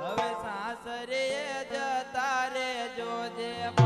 હવે સાસરે જતા રે જોજે.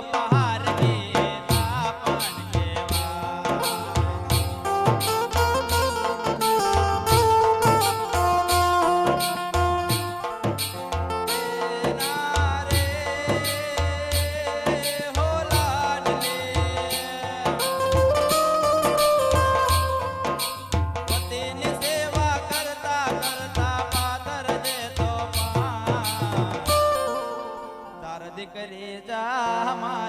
पहाड़ में Amar.